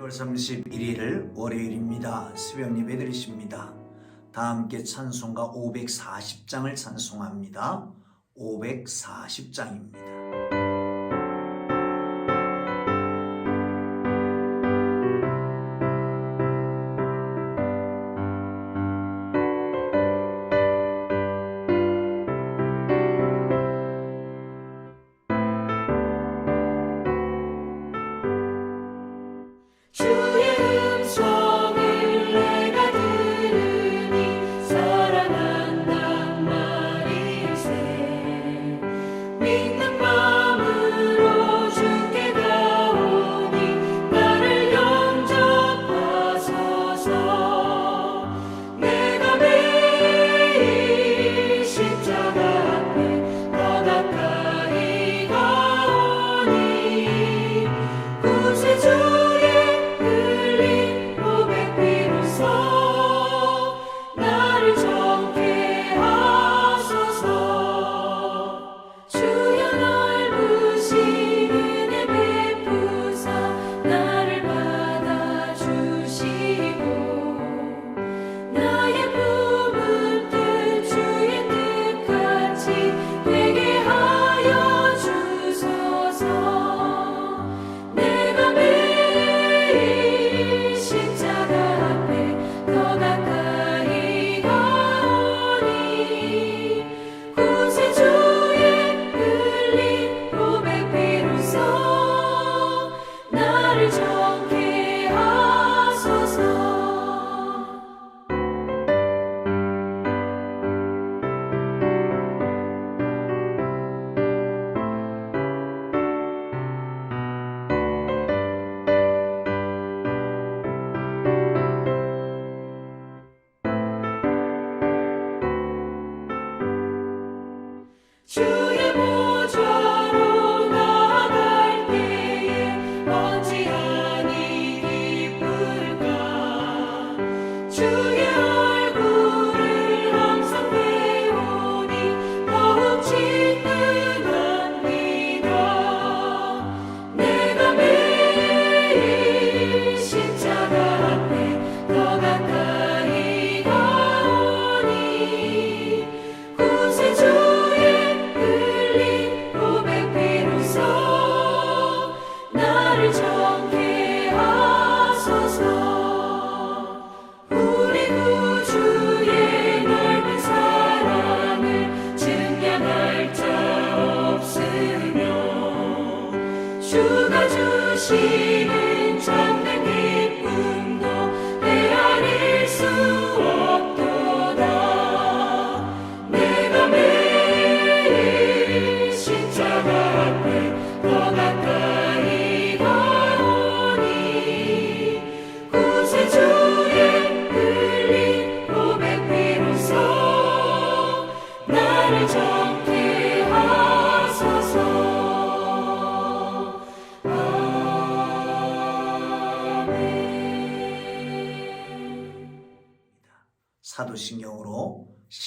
1월 31일 월요일입니다. 새벽 예배 드리십니다. 다 함께 찬송가 540장을 찬송합니다. 540장입니다.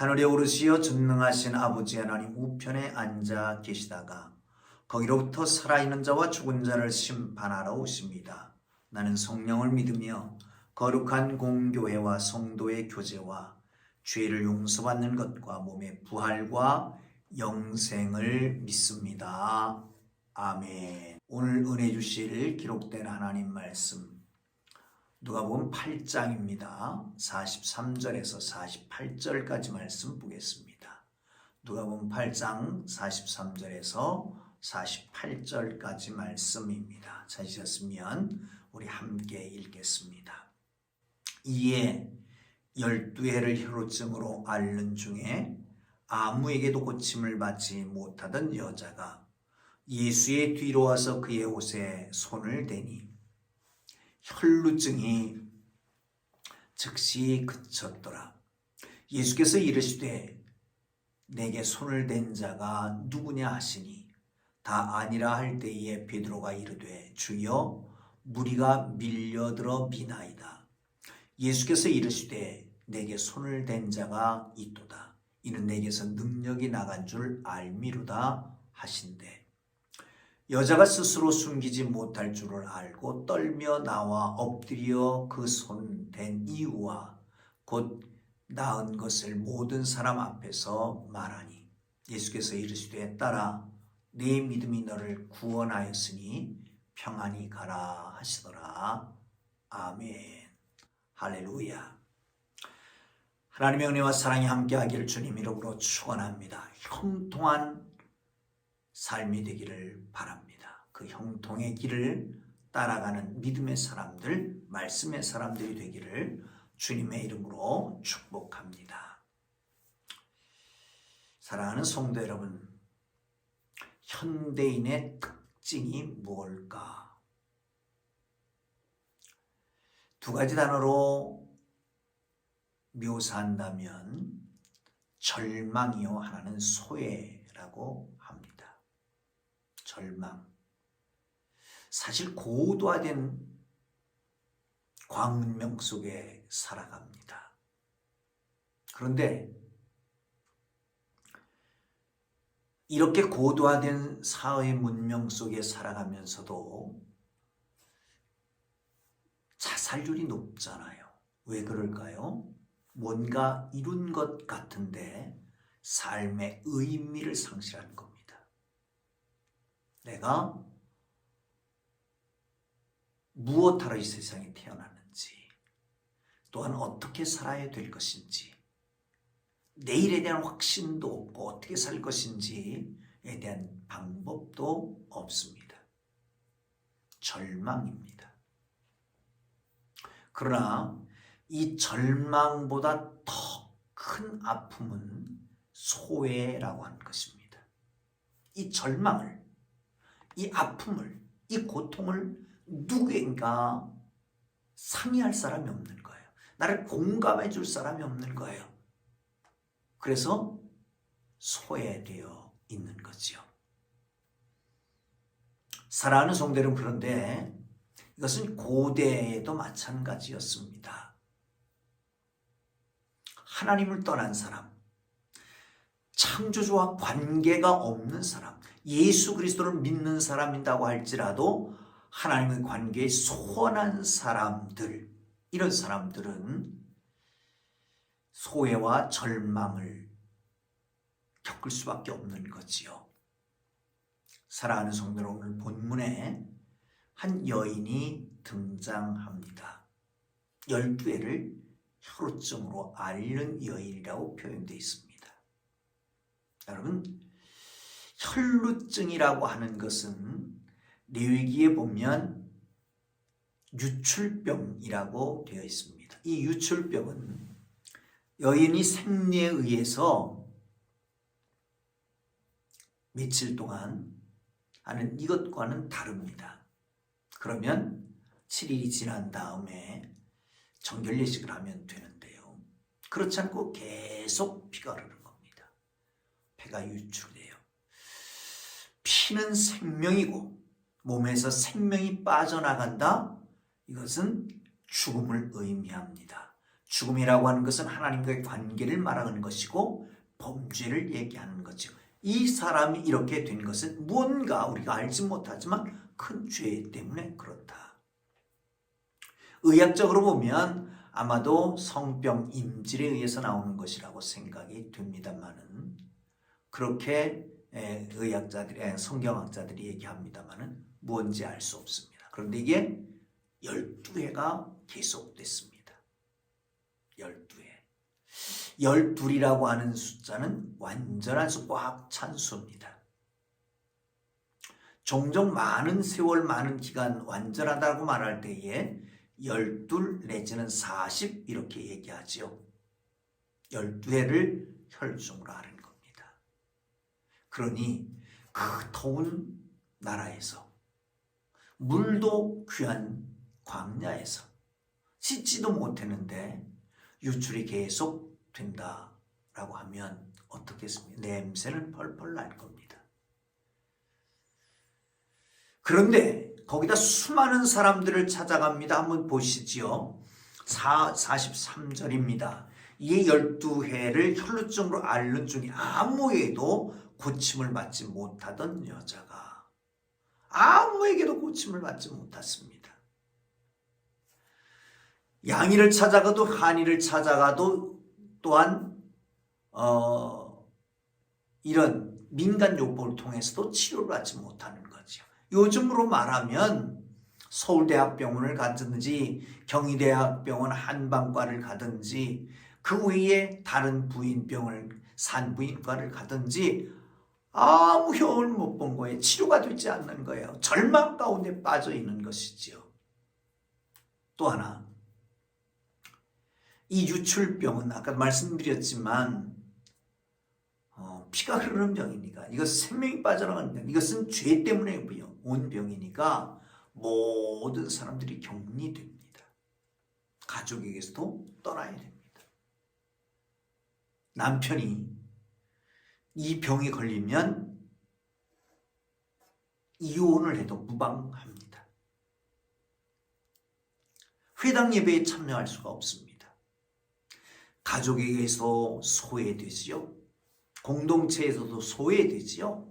하늘에 오르시어 전능하신 아버지 하나님 우편에 앉아 계시다가 거기로부터 살아있는 자와 죽은 자를 심판하러 오십니다. 나는 성령을 믿으며 거룩한 공교회와 성도의 교제와 죄를 용서받는 것과 몸의 부활과 영생을 믿습니다. 아멘. 오늘 은혜 주실 기록된 하나님 말씀 누가복음 8장입니다. 43절에서 48절까지 말씀 보겠습니다. 누가복음 8장 43절에서 48절까지 말씀입니다. 찾으셨으면 우리 함께 읽겠습니다. 이에 열두 해를 혈루증으로 앓는 중에 아무에게도 고침을 받지 못하던 여자가 예수의 뒤로 와서 그의 옷에 손을 대니 혈루증이 즉시 그쳤더라. 예수께서 이르시되 내게 손을 댄 자가 누구냐 하시니 다 아니라 할 때에 베드로가 이르되 주여 무리가 밀려들어 미나이다. 예수께서 이르시되 내게 손을 댄 자가 있도다. 이는 내게서 능력이 나간 줄 알미로다 하신대. 여자가 스스로 숨기지 못할 줄을 알고 떨며 나와 엎드려 그 손 댄 이유와 곧 나은 것을 모든 사람 앞에서 말하니 예수께서 이르시되 따라 네 믿음이 너를 구원하였으니 평안히 가라 하시더라. 아멘. 할렐루야. 하나님의 은혜와 사랑이 함께하기를 주님 이름으로 축원합니다. 형통한 삶이 되기를 바랍니다. 그 형통의 길을 따라가는 믿음의 사람들, 말씀의 사람들이 되기를 주님의 이름으로 축복합니다. 사랑하는 성도 여러분, 현대인의 특징이 무엇일까? 두 가지 단어로 묘사한다면 절망이요 하나는 소외라고 합니다. 절망. 사실 고도화된 광문명 속에 살아갑니다. 그런데 이렇게 고도화된 사회 문명 속에 살아가면서도 자살률이 높잖아요. 왜 그럴까요? 뭔가 이룬 것 같은데 삶의 의미를 상실하는 겁니다. 내가 무엇하러 이 세상에 태어났는지, 또한 어떻게 살아야 될 것인지, 내일에 대한 확신도 없고 어떻게 살 것인지에 대한 방법도 없습니다. 절망입니다. 그러나 이 절망보다 더 큰 아픔은 소외라고 하는 것입니다. 이 절망을, 이 아픔을, 이 고통을 누구인가 상의할 사람이 없는 거예요. 나를 공감해 줄 사람이 없는 거예요. 그래서 소외되어 있는 거지요. 사랑하는 여러분 그런데 이것은 고대에도 마찬가지였습니다. 하나님을 떠난 사람, 창조주와 관계가 없는 사람, 예수 그리스도를 믿는 사람이라고 할지라도 하나님의 관계에 소원한 사람들, 이런 사람들은 소외와 절망을 겪을 수밖에 없는 거지요. 사랑하는 성도들 오늘 본문에 한 여인이 등장합니다. 열두 해를 혈루증으로 앓는 여인이라고 표현되어 있습니다. 여러분, 혈루증이라고 하는 것은 레위기에 보면 유출병이라고 되어 있습니다. 이 유출병은 여인이 생리에 의해서 며칠 동안 하는 이것과는 다릅니다. 그러면 7일이 지난 다음에 정결 예식을 하면 되는데요. 그렇지 않고 계속 피가 흐르는 겁니다. 폐가 유출돼요. 피는 생명이고 몸에서 생명이 빠져나간다. 이것은 죽음을 의미합니다. 죽음이라고 하는 것은 하나님과의 관계를 말하는 것이고 범죄를 얘기하는 거죠. 이 사람이 이렇게 된 것은 무언가 우리가 알지 못하지만 큰 죄 때문에 그렇다. 의학적으로 보면 아마도 성병 임질에 의해서 나오는 것이라고 생각이 됩니다만은 그렇게 의학자들이 성경학자들이 얘기합니다만은 뭔지 알 수 없습니다. 그런데 이게 12회가 계속됐습니다. 12회. 12이라고 하는 숫자는 완전한 수, 꽉찬 수입니다. 종종 많은 세월, 많은 기간 완전하다고 말할 때에 12 내지는 40 이렇게 얘기하지요. 12회를 혈중으로 겁니다. 그러니 그 더운 나라에서 물도 귀한 광야에서 씻지도 못했는데 유출이 계속 된다라고 하면 어떻겠습니까? 냄새는 펄펄 날 겁니다. 그런데 거기다 수많은 사람들을 찾아갑니다. 한번 보시지요. 4, 43절입니다. 이 12해를 혈루증으로 앓는 중에 아무에도 고침을 받지 못하던 여자가 아무에게도 고침을 받지 못했습니다. 양이를 찾아가도 한이를 찾아가도 또한 어, 이런 민간 요법을 통해서도 치료를 받지 못하는 거죠. 요즘으로 말하면 서울대학병원을 가든지 경희대학병원 한방과를 가든지 그 외에 다른 부인병을 산부인과를 가든지 아무 효을 못 본 거예요. 치료가 되지 않는 거예요. 절망 가운데 빠져 있는 것이지요. 또 하나 이 유출병은 아까 말씀드렸지만 어, 피가 흐르는 병이니까 이것은 생명이 빠져나가는 병 이것은 죄 때문에 온 병이니까 모든 사람들이 격리됩니다. 가족에게서도 떠나야 됩니다. 남편이 이 병에 걸리면 이혼을 해도 무방합니다. 회당 예배에 참여할 수가 없습니다. 가족에게서 소외되지요. 공동체에서도 소외되지요.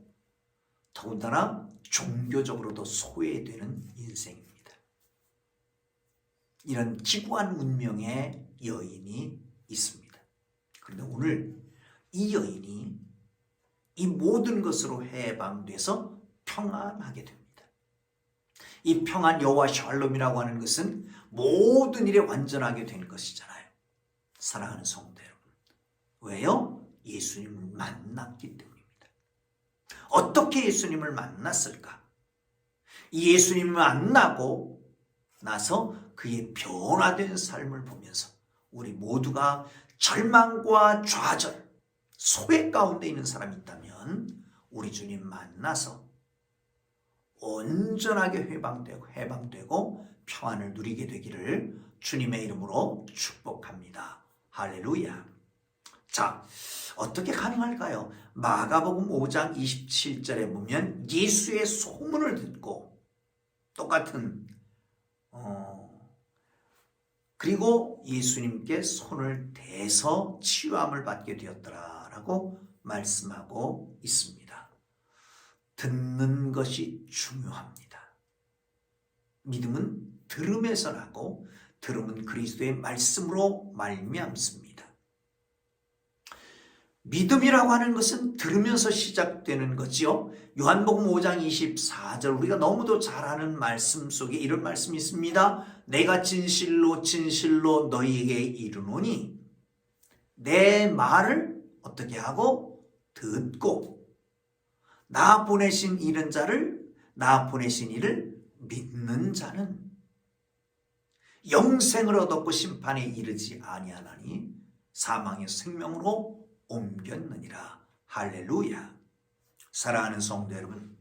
더군다나 종교적으로도 소외되는 인생입니다. 이런 기구한 운명의 여인이 있습니다. 그런데 오늘 이 여인이 이 모든 것으로 해방돼서 평안하게 됩니다. 이 평안 여호와 샬롬이라고 하는 것은 모든 일에 완전하게 되는 것이잖아요. 사랑하는 성도 여러분. 왜요? 예수님을 만났기 때문입니다. 어떻게 예수님을 만났을까? 이 예수님을 만나고 나서 그의 변화된 삶을 보면서 우리 모두가 절망과 좌절, 소외 가운데 있는 사람이 있다면 우리 주님 만나서 온전하게 해방되고 해방되고 평안을 누리게 되기를 주님의 이름으로 축복합니다. 할렐루야. 자, 어떻게 가능할까요? 마가복음 5장 27절에 보면 예수의 소문을 듣고 똑같은 어, 그리고 예수님께 손을 대서 치유함을 받게 되었더라라고 말씀하고 있습니다. 듣는 것이 중요합니다. 믿음은 들음에서 나고 들음은 그리스도의 말씀으로 말미암습니다. 믿음이라고 하는 것은 들으면서 시작되는 거지요. 요한복음 5장 24절 우리가 너무도 잘 아는 말씀 속에 이런 말씀이 있습니다. 내가 진실로 진실로 너희에게 이르노니 내 말을 어떻게 하고 듣고 나 보내신 이런 자를 나 보내신 이를 믿는 자는 영생을 얻었고 심판에 이르지 아니하나니 사망의 생명으로 옮겼느니라. 할렐루야. 사랑하는 성도 여러분,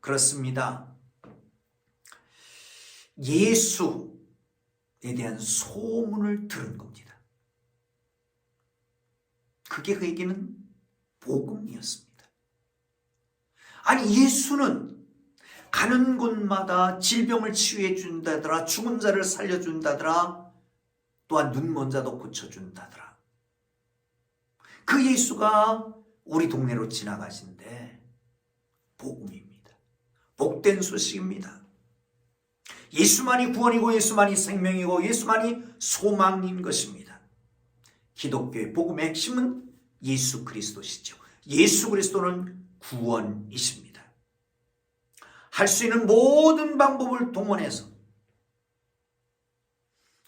그렇습니다. 예수에 대한 소문을 들은 겁니다. 그게 그에게는 복음이었습니다. 아니, 예수는 가는 곳마다 질병을 치유해 준다더라, 죽은 자를 살려준다더라, 또한 눈먼 자도 고쳐준다더라. 그 예수가 우리 동네로 지나가신데 복음입니다. 복된 소식입니다. 예수만이 구원이고 예수만이 생명이고 예수만이 소망인 것입니다. 기독교의 복음의 핵심은 예수 그리스도시죠. 예수 그리스도는 구원이십니다. 할 수 있는 모든 방법을 동원해서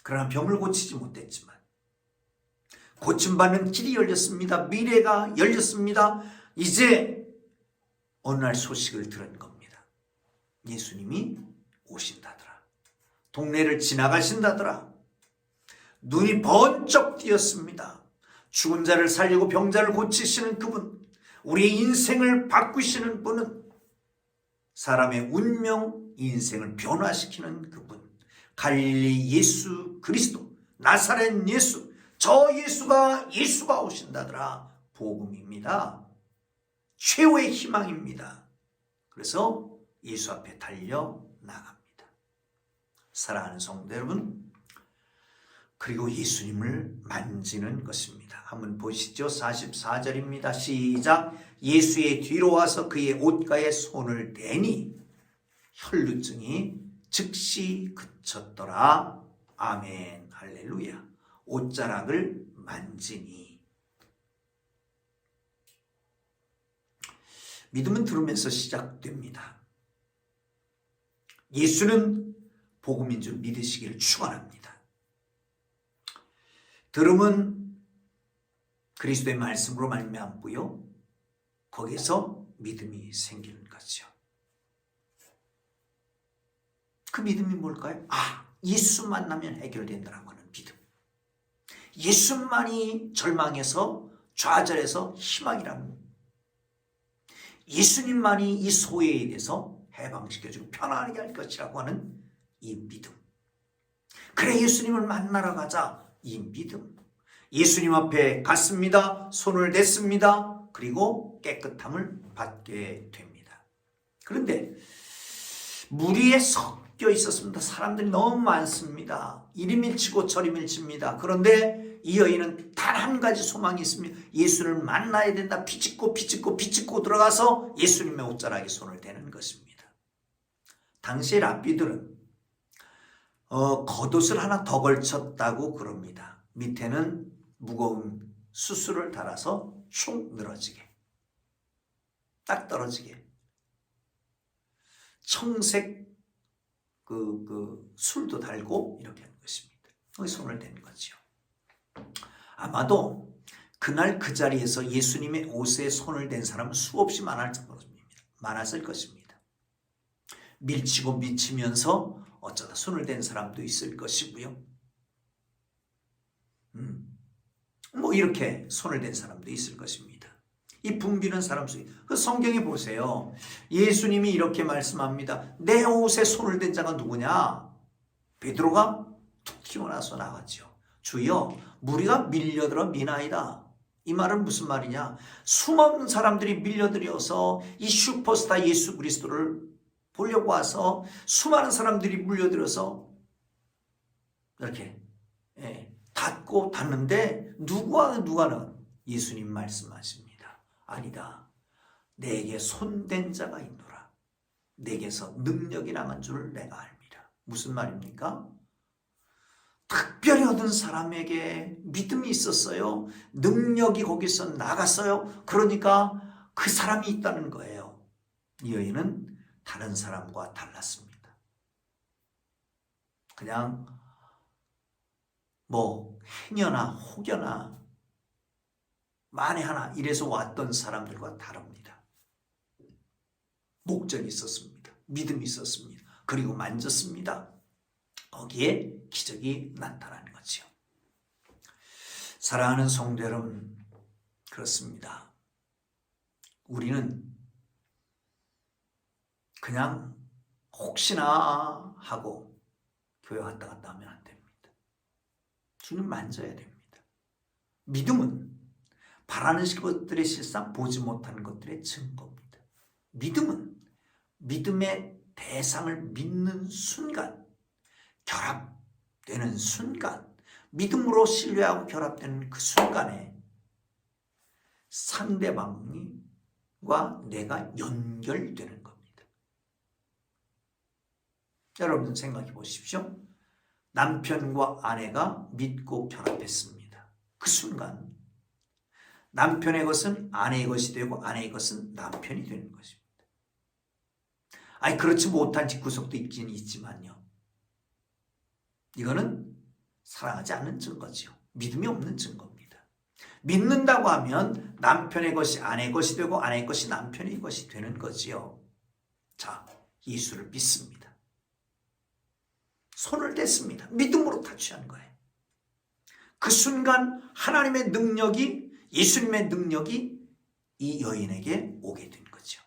그러나 병을 고치지 못했지만 고침받는 길이 열렸습니다. 미래가 열렸습니다. 이제 어느 날 소식을 들은 겁니다. 예수님이 오신다더라. 동네를 지나가신다더라. 눈이 번쩍 띄었습니다. 죽은 자를 살리고 병자를 고치시는 그분, 우리의 인생을 바꾸시는 분은 사람의 운명, 인생을 변화시키는 그분, 갈릴리 예수 그리스도 나사렛 예수 저 예수가 예수가 오신다더라 복음입니다. 최후의 희망입니다. 그래서 예수 앞에 달려 나갑니다. 사랑하는 성도 여러분, 그리고 예수님을 만지는 것입니다. 한번 보시죠. 44절입니다. 시작. 예수의 뒤로 와서 그의 옷가에 손을 대니 혈루증이 즉시 그쳤더라. 아멘. 할렐루야. 옷자락을 만지니. 믿음은 들으면서 시작됩니다. 예수는 복음인 줄 믿으시기를 축원합니다. 들음은 그리스도의 말씀으로 말미암고요. 거기서 믿음이 생기는 거죠. 그 믿음이 뭘까요? 아, 예수 만나면 해결된다라고 하는 믿음. 예수만이 절망에서 좌절에서 희망이라는 예수님만이 이 소외에 대해서 해방시켜주고 편안하게 할 것이라고 하는 이 믿음. 그래 예수님을 만나러 가자 이 믿음. 예수님 앞에 갔습니다. 손을 댔습니다. 그리고 깨끗함을 받게 됩니다. 그런데 무리에 섞여 있었습니다. 사람들이 너무 많습니다. 이리 밀치고 저리 밀칩니다. 그런데 이 여인은 단 한 가지 소망이 있습니다. 예수를 만나야 된다. 비집고 비집고 비집고 들어가서 예수님의 옷자락에 손을 대는 것입니다. 당시 랍비들은 어, 겉옷을 하나 더 걸쳤다고 그럽니다. 밑에는 무거운 수술을 달아서 축 늘어지게 딱 떨어지게 청색 그, 그 술도 달고 이렇게 하는 것입니다. 손을 댄 거죠. 아마도 그날 그 자리에서 예수님의 옷에 손을 댄 사람은 수없이. 많았을 것입니다. 밀치고 미치면서 어쩌다 손을 댄 사람도 있을 것이고요. 음, 뭐 이렇게 손을 댄 사람도 있을 것입니다. 이 붐비는 사람 속에 그 성경에 보세요. 예수님이 이렇게 말씀합니다. 내 옷에 손을 댄 자가 누구냐? 베드로가 툭 튀어나와서 나갔죠. 주여, 무리가 밀려들어 미나이다. 이 말은 무슨 말이냐? 수많은 사람들이 밀려들어서 이 슈퍼스타 예수 그리스도를 보려고 와서 수많은 사람들이 물려들어서 이렇게 예, 닫고 닫는데 누가 누가는 예수님 말씀하십니다. 아니다. 내게 손댄 자가 있노라. 내게서 능력이 나간 줄 내가 압니다. 무슨 말입니까? 특별히 얻은 사람에게 믿음이 있었어요. 능력이 거기서 나갔어요. 그러니까 그 사람이 있다는 거예요. 이 여인은 다른 사람과 달랐습니다. 그냥 뭐 행여나 혹여나 만에 하나 이래서 왔던 사람들과 다릅니다. 목적이 있었습니다. 믿음이 있었습니다. 그리고 만졌습니다. 거기에 기적이 나타나는 거죠. 사랑하는 성도 여러분, 그렇습니다. 우리는 그냥 혹시나 하고 교회 왔다 갔다 하면 안 됩니다. 주님 만져야 됩니다. 믿음은 바라는 것들의 실상 보지 못하는 것들의 증거입니다. 믿음은 믿음의 대상을 믿는 순간 결합되는 순간 믿음으로 신뢰하고 결합되는 그 순간에 상대방과 내가 연결되는 겁니다. 여러분 생각해 보십시오. 남편과 아내가 믿고 결합했습니다. 그 순간 남편의 것은 아내의 것이 되고 아내의 것은 남편이 되는 것입니다. 아니 그렇지 못한 집구석도 있긴 있지만요. 이거는 사랑하지 않는 증거지요. 믿음이 없는 증거입니다. 믿는다고 하면 남편의 것이 아내의 것이 되고 아내의 것이 남편의 것이 되는 거지요. 자, 예수를 믿습니다. 손을 댔습니다. 믿음으로 타취한 거예요. 그 순간 하나님의 능력이 예수님의 능력이 이 여인에게 오게 된 거죠.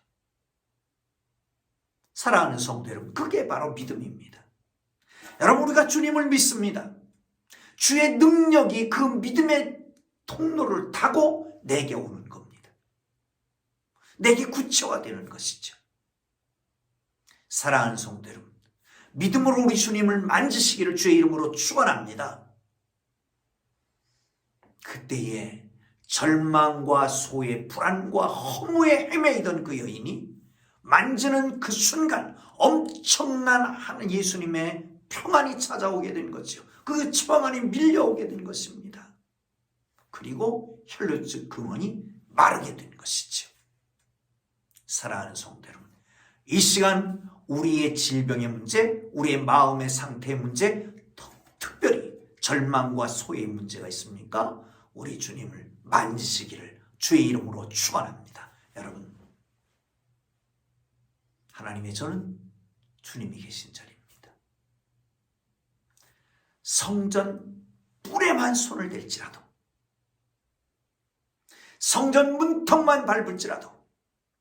사랑하는 성도 여러분, 그게 바로 믿음입니다. 여러분, 우리가 주님을 믿습니다. 주의 능력이 그 믿음의 통로를 타고 내게 오는 겁니다. 내게 구체화 되는 것이죠. 사랑하는 성도 여러분, 믿음으로 우리 주님을 만지시기를 주의 이름으로 축원합니다. 그때에 절망과 소외, 불안과 허무에 헤매이던 그 여인이 만지는 그 순간 엄청난 하는 예수님의 평안이 찾아오게 된 거죠. 그 평안이 밀려오게 된 것입니다. 그리고 혈루증 근원이 마르게 된 것이죠. 사랑하는 성도 여러분, 이 시간 우리의 질병의 문제, 우리의 마음의 상태의 문제, 더 특별히 절망과 소외의 문제가 있습니까? 우리 주님을 만지시기를 주의 이름으로 축원합니다. 여러분, 하나님의 저는 주님이 계신 자리입니다. 성전 뿔에만 손을 댈지라도 성전 문턱만 밟을지라도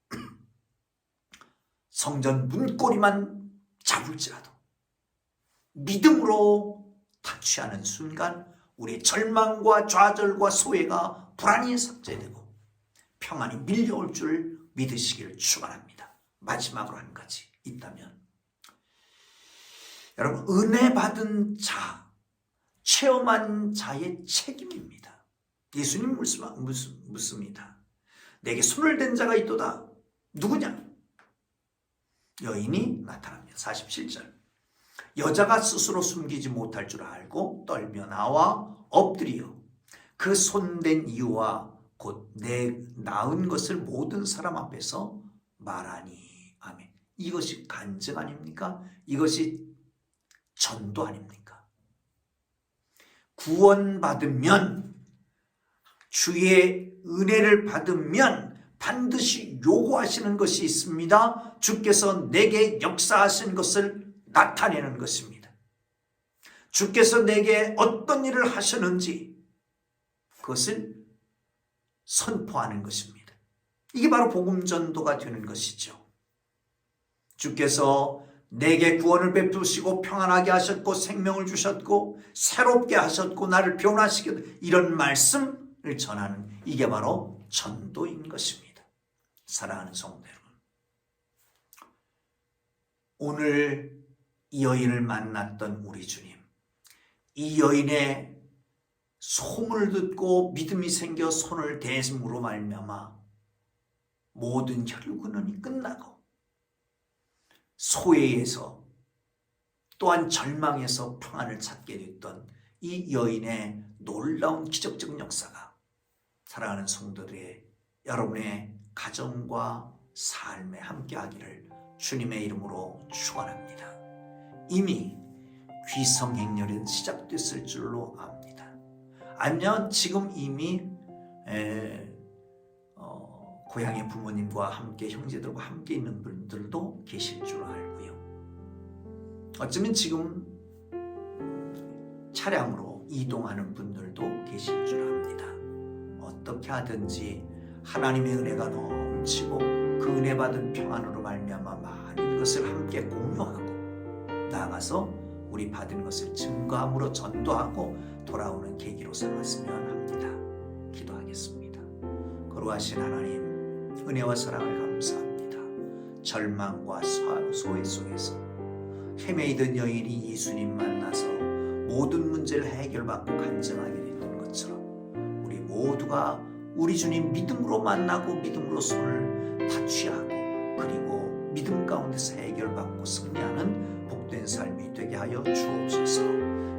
성전 문고리만 잡을지라도 믿음으로 타취하는 순간 우리의 절망과 좌절과 소외가 불안이 삭제되고 평안이 밀려올 줄 믿으시기를 축원합니다. 마지막으로 한 가지 있다면 여러분 은혜 받은 자 체험한 자의 책임입니다. 예수님 묻습니다. 내게 손을 댄 자가 있도다. 누구냐? 여인이 나타납니다. 47절. 여자가 스스로 숨기지 못할 줄 알고 떨며 나와 엎드려 그 손댄 이유와 곧 내 낳은 것을 모든 사람 앞에서 말하니 아멘. 이것이 간증 아닙니까? 이것이 전도 아닙니까? 구원받으면 주의 은혜를 받으면 반드시 요구하시는 것이 있습니다. 주께서 내게 역사하신 것을 나타내는 것입니다. 주께서 내게 어떤 일을 하셨는지 그것을 선포하는 것입니다. 이게 바로 복음 전도가 되는 것이죠. 주께서 내게 구원을 베푸시고 평안하게 하셨고 생명을 주셨고 새롭게 하셨고 나를 변화시켰 이런 말씀을 전하는 이게 바로 전도인 것입니다. 사랑하는 성도 여러분. 오늘 이 여인을 만났던 우리 주님. 이 여인의 소문을 듣고 믿음이 생겨 손을 대심으로 말미암아 모든 혈근원이 끝나고 소외에서 또한 절망에서 평안을 찾게 됐던 이 여인의 놀라운 기적적인 역사가 사랑하는 성도들의 여러분의 가정과 삶에 함께하기를 주님의 이름으로 축원합니다. 이미 귀성 행렬은 시작됐을 줄로 압니다. 아니면 지금 이미 에, 어, 고향의 부모님과 함께 형제들과 함께 있는 분들도 계실 줄 알고요. 어쩌면 지금 차량으로 이동하는 분들도 계실 줄 압니다. 어떻게 하든지 하나님의 은혜가 넘치고 그 은혜 받은 평안으로 말미암아 많은 것을 함께 공유하고 나아가서 우리 받은 것을 증거함으로 전도하고 돌아오는 계기로 삼았으면 합니다. 기도하겠습니다. 거룩하신 하나님 은혜와 사랑을 감사합니다. 절망과 소외 속에서 헤매이던 여인이 예수님 만나서 모든 문제를 해결받고 간증하게 됐던 것처럼 우리 모두가 우리 주님 믿음으로 만나고 믿음으로 손을 다취하고 그리고 믿음 가운데서 해결받고 승리하는 복된 삶이 되게 하여 주옵소서.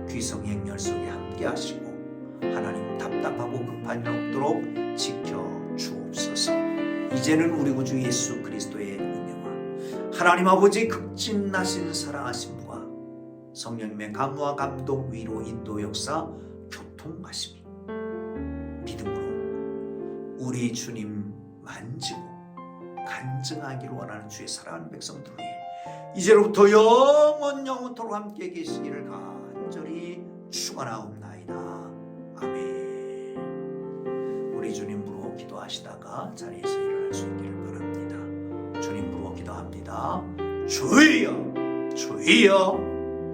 귀성행렬 속에 함께 하시고 하나님 답답하고 급한 일 없도록 지켜 주옵소서. 이제는 우리 구주 예수 그리스도의 은혜와 하나님 아버지 극진나신 사랑하심과 성령님의 감화 감동 위로 인도 역사 교통하심이 믿음으로 우리 주님 만지고 간증하기를 원하는 주의 사랑하는 백성들 위해 이제로부터 영원 영원토록 함께 계시기를 간절히 축원하옵나이다. 아멘. 우리 주님 부르고 기도하시다가 자리에서 일어날 수 있기를 바랍니다. 주님 부르고 기도합니다. 주여, 주여,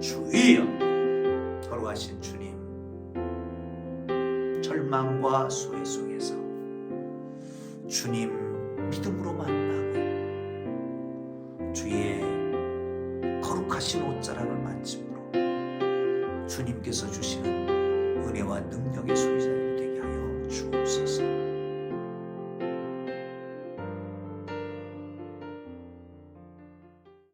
주여. 거룩하신 주님, 절망과 소외 속에서 주님